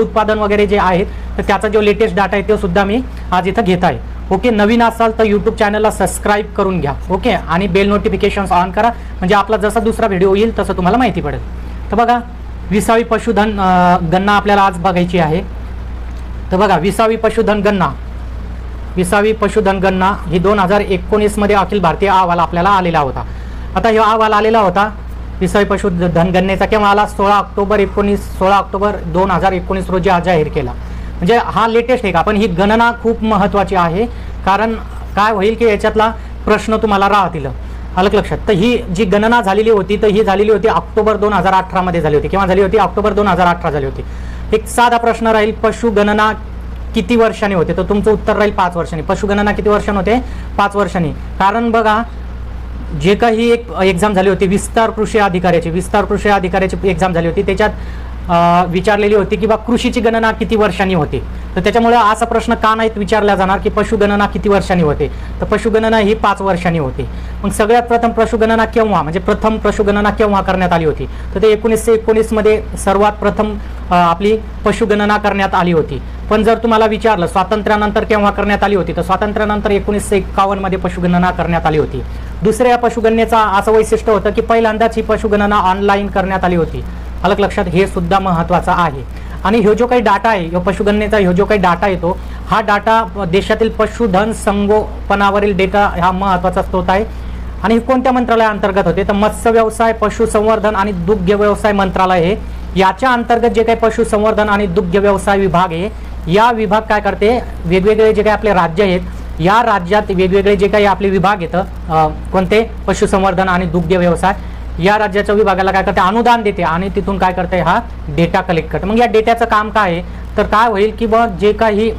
उत्पादन वगैरे जे आहेत तर त्याचा जो लेटेस्ट डाटा आहे तो सुद्धा मी आज इथं घेत आहे. ओके नवीन असाल तर यूट्यूब चॅनलला सबस्क्राईब करून घ्या. ओके आणि बेल नोटिफिकेशन्स ऑन करा. म्हणजे आपला जसा दुसरा व्हिडिओ येईल तसं तुम्हाला माहिती पडेल. तर बघा विसावी पशुधन गणना आपल्याला आज बघायची आहे. तर बघा विसावी पशुधन गणना. विसावी पशुधन गणना ही दोन हजार एकोणीसमध्ये अखिल भारतीय अहवाल आपल्याला आलेला होता. आता हा अहवाल आलेला होता. विसावी पशु धनगणनेचा किंवा आला सोळा ऑक्टोबर एकोणीस सोळा ऑक्टोबर दोन हजार एकोणीस रोजी हा जाहीर केला. म्हणजे हा लेटेस्ट आहे का पण ही गणना खूप महत्त्वाची आहे. कारण काय होईल की याच्यातला प्रश्न तुम्हाला राहतील. अलग लक्षात. तर ही जी गणना झालेली होती तर ही झालेली होती ऑक्टोबर दोन हजार अठरामध्ये झाली होती. किंवा झाली होती ऑक्टोबर दोन हजार अठरा झाली होती. एक साधा प्रश्न राहील पशुगणना किती वर्षांनी होते? तर तुमचं उत्तर राहील पाच वर्षांनी. पशुगणना किती वर्षांनी होते? पाच वर्षांनी. कारण बघा जे काही एक एक्झाम झाली होती विस्तार कृषी अधिकाऱ्याची विस्तार कृषी अधिकाऱ्याची एक्झाम झाली होती त्याच्यात विचारलेली होती की बा कृषीची गणना किती वर्षांनी होते? तर त्याच्यामुळे असा प्रश्न का नाहीत विचारला जाणार की पशुगणना किती वर्षांनी होते? तर पशुगणना ही पाच वर्षांनी होते. मग सगळ्यात प्रथम पशुगणना केव्हा म्हणजे प्रथम पशुगणना केव्हा करण्यात आली होती? तर ते एकोणीसशे एकोणीसमध्ये सर्वात प्रथम आपली पशुगणना करण्यात आली होती. पण जर तुम्हाला विचारलं स्वातंत्र्यानंतर केव्हा करण्यात आली होती तर स्वातंत्र्यानंतर एकोणीसशे एकावन्नमध्ये पशुगणना करण्यात आली होती. दुसऱ्या या पशुगणनेचा असं वैशिष्ट्य होतं की पहिल्यांदाच ही पशुगणना ऑनलाईन करण्यात आली होती. अलग लक्षात हे सुद्धा महत्त्वाचं आहे. आणि ह्यो जो काही डाटा आहे ह्यो पशुगणनेचा ह्यो जो काही डाटा येतो हा डाटा देशातील पशुधन संगोपनावरील डेटा हा महत्त्वाचा स्रोत आहे. आणि हे कोणत्या मंत्रालयाअंतर्गत होते? तर मत्स्य व्यवसाय पशुसंवर्धन आणि दुग्ध व्यवसाय मंत्रालय हे. याच्या अंतर्गत जे काही पशुसंवर्धन आणि दुग्ध व्यवसाय विभाग आहे या विभाग काय करते? वेगवेगळे जे काही आपले राज्य आहेत या राज्यात वेगवेगळे जे काही आपले विभाग येतं कोणते? पशुसंवर्धन आणि दुग्ध व्यवसाय. या राज्याच्या विभागाला काय करते? अनुदान देते आणि तिथून काय करते? हा डेटा कलेक्ट करते. मग या डेटाचं काम काय आहे? तर काय होईल की बघ जे काही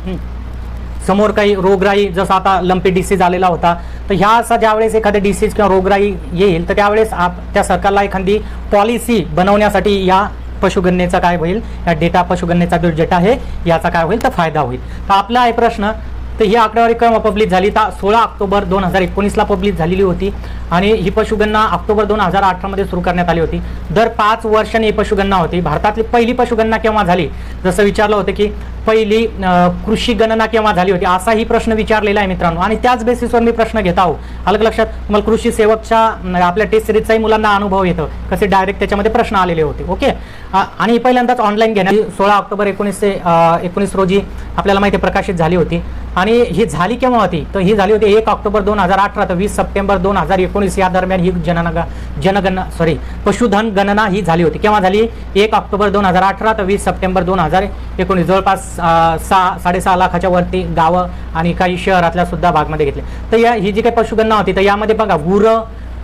समोर काही रोगराई जसं आता लंपी डिसीज आलेला होता तर ह्या असा ज्यावेळेस एखादी डिसीज किंवा रोगराई येईल तर त्यावेळेस आप त्या सरकारला एखादी पॉलिसी बनवण्यासाठी या पशुगणनेचा काय होईल? या डेटा पशुगणनेचा जो डेटा आहे याचा काय होईल? तर फायदा होईल. तर आपला आहे प्रश्न तर ही आकडेवारी केव्हा पब्लिश झाली. तर सोळा ऑक्टोबर दोन हजार एकोणीसला पब्लिश झालेली होती. आणि ही पशुगणना ऑक्टोबर दोन हजार अठरामध्ये सुरू करण्यात आली होती. दर पाच वर्षांनी ही पशुगणना होती. भारतातली पहिली पशुगणना केव्हा झाली? जसं विचारलं होतं की पहिली कृषी गणना केव्हा झाली होती? असाही प्रश्न विचारलेला आहे मित्रांनो. आणि त्याच बेसिसवर मी प्रश्न घेत आहो. अलग लक्षात तुम्हाला कृषी सेवकच्या आपल्या टेस्ट सिरीजचाही मुलांना अनुभव येतो. कसे डायरेक्ट त्याच्यामध्ये प्रश्न आलेले होते. ओके आणि ही पहिल्यांदाच ऑनलाईन घेण्यात सोळा ऑक्टोबर एकोणीसशे एकोणीस रोजी आपल्याला माहिती प्रकाशित झाली होती. आणि ही झाली केव्हा होती? तर ही झाली होती एक ऑक्टोबर दोन हजार अठरा तर वीस सप्टेंबर दोन हजार एकोणीस एकोणीस या दरम्यान ही जनगणना जनगणना सॉरी पशुधन गणना ही झाली होती. केव्हा झाली? एक ऑक्टोबर दोन हजार अठरा तर वीस सप्टेंबर दोन हजार एकोणीस. जवळपास सहा साडेसहा लाखाच्या वरती गावं आणि काही शहरातल्या सुद्धा भागमध्ये घेतले. तर या ही जी काही पशुगणना होती तर यामध्ये बघा गुरं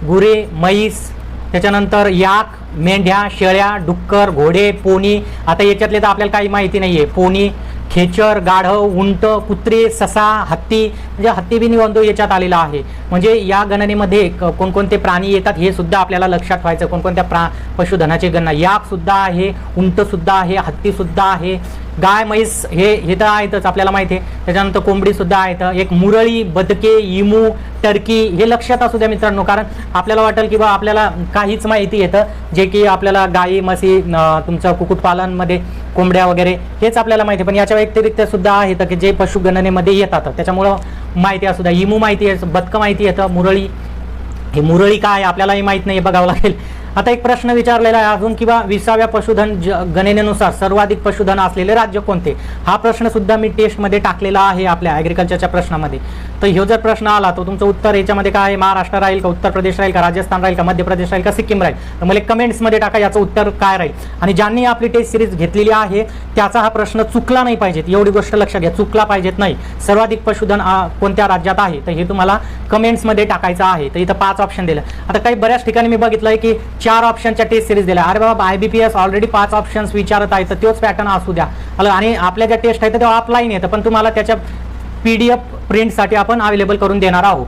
गुरे म्हैस त्याच्यानंतर याक मेंढ्या शेळ्या डुक्कर घोडे पोनी. आता याच्यातले तर आपल्याला काही माहिती नाही आहे पोनी खेचर गाढव उंट कुत्रे ससा हत्ती म्हणजे हत्ती बी याच्यात आलेला आहे. म्हणजे या गणनेमध्ये कोणकोणते प्राणी येतात हे सुद्धा आपल्याला लक्षात व्हायचं. कोणकोणत्या प्रा पशुधनाची गणना याक सुद्धा आहे उंट सुद्धा आहे हत्ती सुद्धा आहे. गाय म्हैस हे हे तर आहेतच आपल्याला माहिती आहे. त्याच्यानंतर कोंबडी सुद्धा आहेत. एक मुरळी बदके इमू टर्की हे लक्षात असू द्या मित्रांनो. कारण आपल्याला वाटेल की बा आपल्याला काहीच माहिती येतं. जे की आपल्याला गाई म्हशी तुमचं कुक्कुटपालनमध्ये कोंबड्या वगैरे हेच आपल्याला माहिती आहे. पण याच्या व्यतिरिक्त सुद्धा आहेत की जे पशुगणनेमध्ये येतात त्याच्यामुळं माहिती असू द्या. इमू माहिती आहे बदकं माहिती येतं मुरळी हे मुरळी काय आहे? आपल्यालाही माहीत नाही बघावं लागेल. आता एक प्रश्न विचारलेला आहे अजून किंवा विसाव्या पशुधन ज- गणनेनुसार सर्वाधिक पशुधन असलेले राज्य कोणते? हा प्रश्न सुद्धा मी टेस्टमध्ये टाकलेला आहे आपल्या ॲग्रिकल्चरच्या प्रश्नामध्ये. तर ह्यो जर प्रश्न आला तर तुमचं उत्तर याच्यामध्ये काय आहे? महाराष्ट्र राहील का उत्तर प्रदेश राहील का राजस्थान राहील का मध्य प्रदेश राहील का सिक्कीम राहील? तर मला कमेंट्समध्ये टाका याचं उत्तर काय राहील? आणि ज्यांनी आपली टेस्ट सिरीज घेतलेली आहे त्याचा हा प्रश्न चुकला नाही पाहिजेत. एवढी गोष्ट लक्षात घ्या चुकला पाहिजेत नाही. सर्वाधिक पशुधन कोणत्या राज्यात आहे? तर हे तुम्हाला कमेंट्समध्ये टाकायचं आहे. तर इथं पाच ऑप्शन दिलं. आता काही बऱ्याच ठिकाणी मी बघितलं आहे की चार ऑप्शनच्या टेस्ट सिरीज दिल्या. अरे बाबा I B P S already पाच ऑप्शन्स विचारत आहे तर तोच पॅटर्न असू द्या. आणि आपल्या ज्या टेस्ट आहेत त्या ऑफलाईन येतं पण तुम्हाला त्याच्या पी डी एफ प्रिंटसाठी आपण अवेलेबल करून देणार आहोत.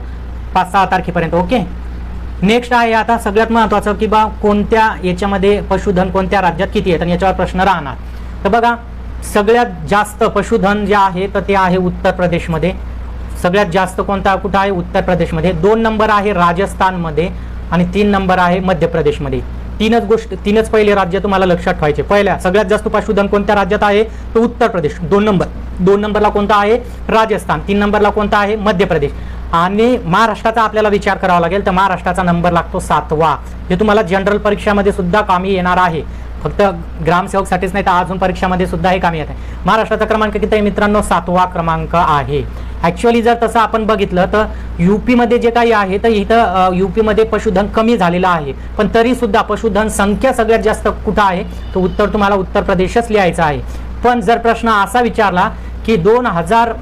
पाच सहा तारखेपर्यंत ओके नेक्स्ट आहे आता सगळ्यात महत्त्वाचं की बा कोणत्या याच्यामध्ये पशुधन कोणत्या राज्यात किती आहेत आणि याच्यावर प्रश्न राहणार. तर बघा सगळ्यात जास्त पशुधन जे आहे तर ते आहे उत्तर प्रदेशमध्ये. सगळ्यात जास्त कोणता कुठं आहे? उत्तर प्रदेशमध्ये. दोन नंबर आहे राजस्थानमध्ये. आणि तीन नंबर आहे मध्य प्रदेशमध्ये तीनच गोष्ट तीनच पहिले राज्य तुम्हाला लक्षात ठेवायचे. पहिल्या सगळ्यात जास्त पशुधन कोणत्या राज्यात आहे? तो उत्तर प्रदेश. दोन नंबर. दोन नंबरला कोणता आहे? राजस्थान. तीन नंबरला कोणता आहे? मध्य प्रदेश आणि महाराष्ट्राचा आपल्याला विचार करावा लागेल तर महाराष्ट्राचा नंबर लागतो सातवा. हे तुम्हाला जनरल परीक्षामध्ये सुद्धा कामी येणार आहे. फक्त ग्रामसेवकसाठीच नाही तर अजून परीक्षामध्ये सुद्धा हे कामी येत आहे. महाराष्ट्राचा क्रमांक किती आहे? मित्रांनो सातवा क्रमांक आहे. ॲक्च्युअली जर तसं आपण बघितलं तर युपीमध्ये जे काही आहे तर इथं युपीमध्ये पशुधन कमी झालेलं आहे. पण तरी सुद्धा पशुधन संख्या सगळ्यात जास्त कुठं आहे? तर उत्तर तुम्हाला उत्तर प्रदेशच लिहायचं आहे. पण जर प्रश्न असा विचारला की दोन हजार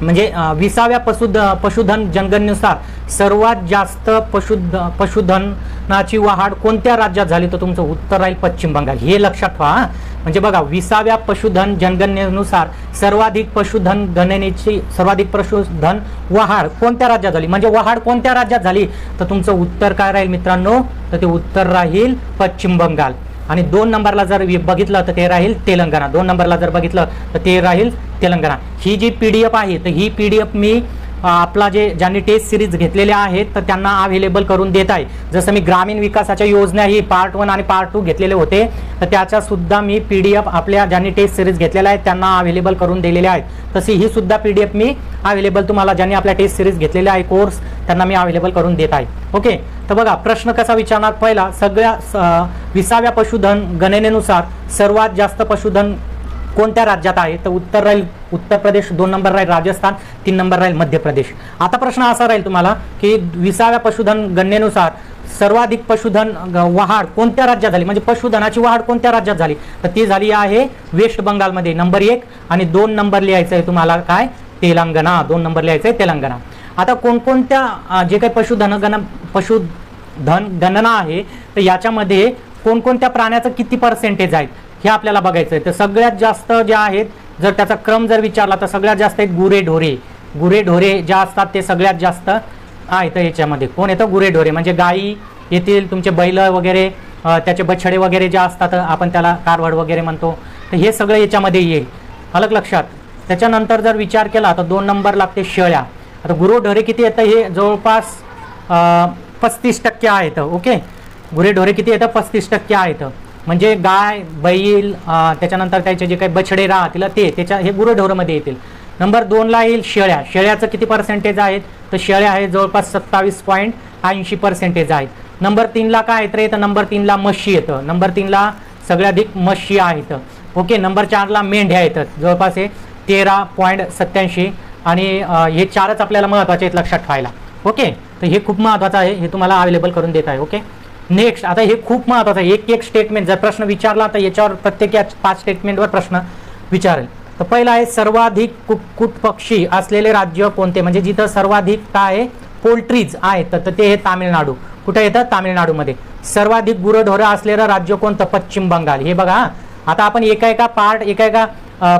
म्हणजे विसाव्या पशुध पशुधन जनगणनेनुसार सर्वात जास्त पशुध पशुधन नाची वाढ कोणत्या राज्यात झाली तर तुमचं उत्तर राहील पश्चिम बंगाल? हे लक्षात ठेवा म्हणजे बघा विसाव्या पशुधन जनगणनेनुसार सर्वाधिक पशुधन गणनेची सर्वाधिक पशुधन वहाड कोणत्या राज्यात झाली? म्हणजे वहाड कोणत्या राज्यात झाली तर तुमचं उत्तर काय राहील मित्रांनो? तर ते उत्तर राहील पश्चिम बंगाल. आणि दोन नंबरला जर बघितलं तर ते राहील तेलंगणा. दोन नंबरला जर बघितलं तर ते राहील तेलंगणा. ही जी पी डी एफ आहे तर ही पी डी एफ मी आपला जे ज्यांनी टेस्ट सिरीज घेतलेल्या आहेत तर त्यांना अवेलेबल करून देत आहे. जसं मी ग्रामीण विकासाच्या योजना ही पार्ट वन आणि पार्ट टू घेतलेले होते तर त्याच्या सुद्धा मी पी डी एफ आपल्या ज्यांनी टेस्ट सिरीज घेतलेल्या आहेत त्यांना अवेलेबल करून दिलेल्या आहेत. तशी ही सुद्धा पी डी एफ मी अवेलेबल तुम्हाला ज्यांनी आपल्या टेस्ट सिरीज घेतलेल्या आहे कोर्स त्यांना मी अवेलेबल करून देत आहे. ओके तर बघा प्रश्न कसा विचारणार? पहिला सगळ्या स- विसाव्या पशुधन गणनेनुसार सर्वात जास्त पशुधन कोणत्या राज्यात आहे? तर उत्तर राहील उत्तर प्रदेश दोन नंबर राहील राजस्थान तीन नंबर राहील मध्य प्रदेश. आता प्रश्न असा राहील तुम्हाला की विसाव्या पशुधन गणनेनुसार सर्वाधिक पशुधन ग- वाढ कोणत्या राज्यात झाली? म्हणजे पशुधनाची वाढ कोणत्या राज्यात झाली? तर ती झाली आहे वेस्ट बंगालमध्ये नंबर एक. आणि दोन नंबर लिहायचं आहे तुम्हाला काय? तेलंगणा. दोन नंबर लिहायचं आहे तेलंगणा. आता कोणकोणत्या जे काही पशुधन गण पशुधन गणना आहे तर याच्यामध्ये कोणकोणत्या प्राण्याचं किती पर्सेंटेज आहेत? हे आपल्याला बघायचं आहे तर सगळ्यात जास्त जे आहेत जर त्याचा क्रम जर विचारला तर सगळ्यात जास्त आहेत गुरे ढोरे. गुरे ढोरे ज्या असतात ते सगळ्यात जास्त आहेत याच्यामध्ये. कोण येतं? गुरे ढोरे. म्हणजे गायी येतील तुमचे बैल वगैरे त्याचे बछडे वगैरे जे असतात आपण त्याला कारवड वगैरे म्हणतो. तर हे सगळं याच्यामध्ये येईल. अलग लक्षात. त्याच्यानंतर जर विचार केला तर दोन नंबर लागते शेळ्या. आता गुरु ढोरे किती येतं? हे जवळपास पस्तीस टक्के आहेत. ओके? गुरे ढोरे किती येतं? पस्तीस टक्के आहेत. म्हणजे गाय बैल त्याच्यानंतर त्याचे जे काही बछडे राहतील ते त्याच्या हे गुरुढोरमध्ये येतील. नंबर दोनला येईल शेळ्या. शेळ्याचं किती पर्सेंटेज आहेत? तर शेळ्या आहेत जवळपास सत्तावीस पॉईंट ऐंशी पर्सेंटेज आहेत. नंबर तीनला काय येतं? रे तर नंबर तीनला म्हशी येतं. नंबर तीनला सगळ्याधिक म्हशी आहेत. ओके नंबर चारला मेंढ्या येतात. जवळपास हे तेरा पॉईंट सत्याऐंशी आणि हे चारच आपल्याला महत्त्वाचे आहेत लक्षात ठेवायला. ओके तर हे खूप महत्त्वाचं आहे. हे तुम्हाला अवेलेबल करून देत आहे. ओके नेक्स्ट आता हे खूप महत्त्वाचं आहे. एक एक स्टेटमेंट जर प्रश्न विचारला तर याच्यावर प्रत्येक या पाच स्टेटमेंटवर प्रश्न विचारेल. तर पहिला आहे सर्वाधिक कुक्कुट पक्षी असलेले राज्य कोणते? म्हणजे जिथं सर्वाधिक काय आहे? पोल्ट्रीज आहेत. तर ते हे तामिळनाडू. कुठे येतं तामिळनाडूमध्ये. सर्वाधिक गुरढोरं असलेलं राज्य कोणतं? पश्चिम बंगाल. हे बघा आता आपण एका एका पार्ट एका एका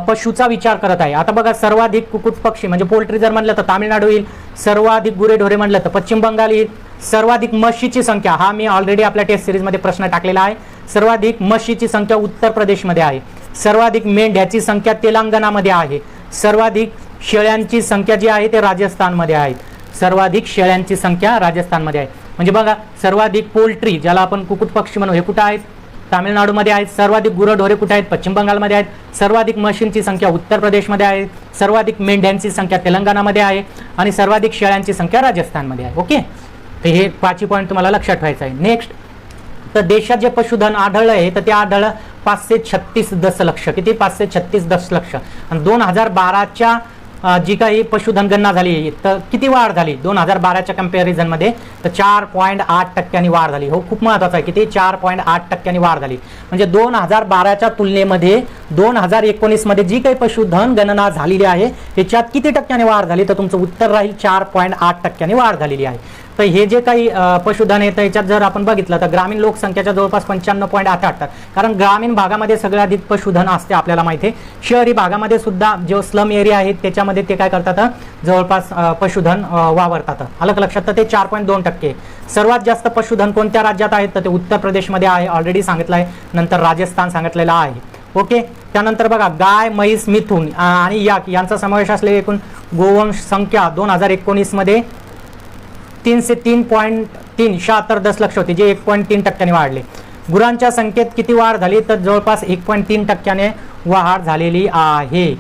पशुचा विचार करत आहे. आता बघा सर्वाधिक कुक्कुट पक्षी म्हणजे पोल्ट्री जर म्हणलं तर तामिळनाडू येईल. सर्वाधिक गुरेढोरे म्हणलं तर पश्चिम बंगाल येईल. सर्वाधिक म्हशीची संख्या हा मी ऑलरेडी आपल्या टेस्ट सिरीजमध्ये प्रश्न टाकलेला आहे. सर्वाधिक म्हशीची संख्या उत्तर प्रदेशमध्ये आहे. सर्वाधिक मेंढ्याची संख्या तेलंगणामध्ये आहे. सर्वाधिक शेळ्यांची संख्या जी आहे ते राजस्थानमध्ये आहेत सर्वाधिक शेळ्यांची संख्या राजस्थानमध्ये आहे. म्हणजे बघा सर्वाधिक पोल्ट्री ज्याला आपण कुकुट पक्षी म्हणू हे कुठं आहेत? तामिळनाडूमध्ये आहेत. सर्वाधिक गुरंढोरे कुठे आहेत? पश्चिम बंगालमध्ये आहेत. सर्वाधिक म्हशींची संख्या उत्तर प्रदेशमध्ये आहे. सर्वाधिक मेंढ्यांची संख्या तेलंगणामध्ये आहे. आणि सर्वाधिक शेळ्यांची संख्या राजस्थानमध्ये आहे. ओके? तर हे पाचही पॉईंट तुम्हाला लक्षात ठेवायचं आहे. नेक्स्ट तर देशात जे पशुधन आढळलं आहे तर ते आढळलं पाचशे छत्तीस दशलक्ष. किती? पाचशे छत्तीस दशलक्ष. आणि दोन हजार बाराच्या जी काही पशुधन गणना झाली तर किती वाढ झाली? दोन हजार बाराच्या कम्पॅरिझनमध्ये तर चार पॉईंट आठ टक्क्यांनी वाढ झाली. हो खूप महत्त्वाचं आहे. किती? चार पॉईंट आठ टक्क्यांनी वाढ झाली. म्हणजे दोन हजार बाराच्या तुलनेमध्ये दोन हजार एकोणीसमध्ये जी काही पशुधन गणना झालेली आहे त्याच्यात किती टक्क्याने वाढ झाली? तर तुमचं उत्तर राहील चार पॉईंट आठ टक्क्यांनी वाढ झालेली आहे. तर हे जे काही पशुधन येतं याच्यात जर आपण बघितलं तर ग्रामीण लोकसंख्येच्या जवळपास पंच्याण्णव पॉईंट अठ्याहत्तर कारण ग्रामीण भागामध्ये सगळ्यात अधिक पशुधन असते आपल्याला माहिती आहे. शहरी भागामध्ये सुद्धा जो स्लम एरिया आहे त्याच्यामध्ये ते काय करतात जवळपास पशुधन वावरतात. अलग लक्षात तर ते चार पॉईंट दोन टक्के. सर्वात जास्त पशुधन कोणत्या राज्यात आहेत तर ते उत्तर प्रदेशमध्ये आहे ऑलरेडी सांगितलं आहे नंतर राजस्थान सांगितलेलं आहे. ओके? त्यानंतर बघा गाय म्हैस मिथून आणि याक यांचा समावेश असलेली एकूण गोवंश संख्या दोन हजार एकोणीसमध्ये तीनशे तीन पॉईंट तीन शहात्तर दशलक्ष होते जे एक पॉईंट तीन टक्क्यांनी वाढले. गुरांच्या संख्येत किती वाढ झाली तर जवळपास एक पॉईंट तीन टक्क्याने वाढ झालेली आहे.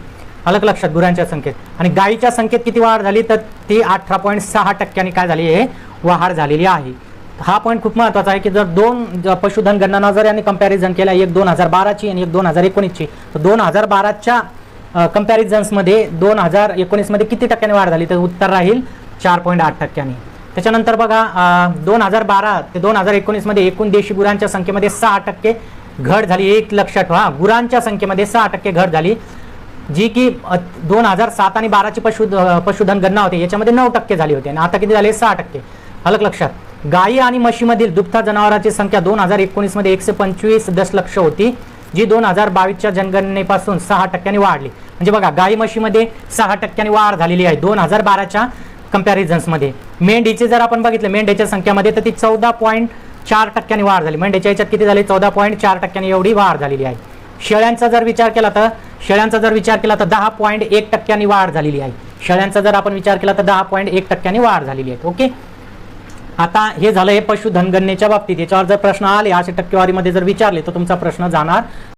अलग लक्षात गुरांच्या संख्येत. आणि गायीच्या संख्येत किती वाढ झाली तर ती अठरा पॉईंट सहा टक्क्यांनी काय झाली आहे वाढ झालेली आहे. हा पॉईंट खूप महत्त्वाचा आहे की जर दोन ज- पशुधन गणना जर यांनी कंपॅरिझन केला एक दोन हजार बाराची आणि एक दोन हजार एकोणीसची तर दोन हजार बाराच्या कंपॅरिझन्समध्ये दोन हजार एकोणीसमध्ये किती टक्क्याने वाढ झाली तर उत्तर राहील चार पॉईंट आठ टक्क्यांनी. त्याच्यानंतर बघा दोन हजार बारा ते दोन हजार एकोणीसमध्ये एकूण देशी गुरांच्या संख्येमध्ये सहा टक्के घट झाली. एक लक्षात ठेवा गुरांच्या संख्येमध्ये सहा टक्के घट झाली जी की दोन हजार सात आणि बाराची पशु पशुधन गणना होती. याच्यामध्ये नऊ टक्के झाली होती आणि आता किती झाले? सहा टक्के. अलग लक्षात. गायी आणि म्हशीमधील दुभता जनावरांची संख्या दोन हजार एकोणीसमध्ये एकशे पंचवीस दशलक्ष होती जी दोन हजार बावीसच्या जनगणनेपासून सहा टक्क्यांनी वाढली. म्हणजे बघा गाई म्हशीमध्ये सहा टक्क्यांनी वाढ झालेली आहे. दोन हजार बाराच्या कम्पॅरिझन्समध्ये मेंढीचे जर आपण बघितलं मेंढ्याच्या संख्येमध्ये तर ती चौदा पॉईंट चार टक्क्यांनी वाढ झाली. मेंढ्याच्या याच्यात किती झाली? चौदा पॉईंट चार टक्क्यांनी एवढी वाढ झालेली आहे. शेळ्यांचा जर विचार केला तर शेळ्यांचा जर विचार केला तर दहा पॉईंट एक टक्क्यांनी वाढ झालेली आहे. शेळ्यांचा जर आपण विचार केला तर दहा पॉईंट एक टक्क्यांनी वाढ झालेली आहे. ओके? आता हे झालं हे पशुधनगणनेच्या बाबतीत. याच्यावर जर प्रश्न आले अशा टक्केवारीमध्ये जर विचारले तर तुमचा प्रश्न जाणार.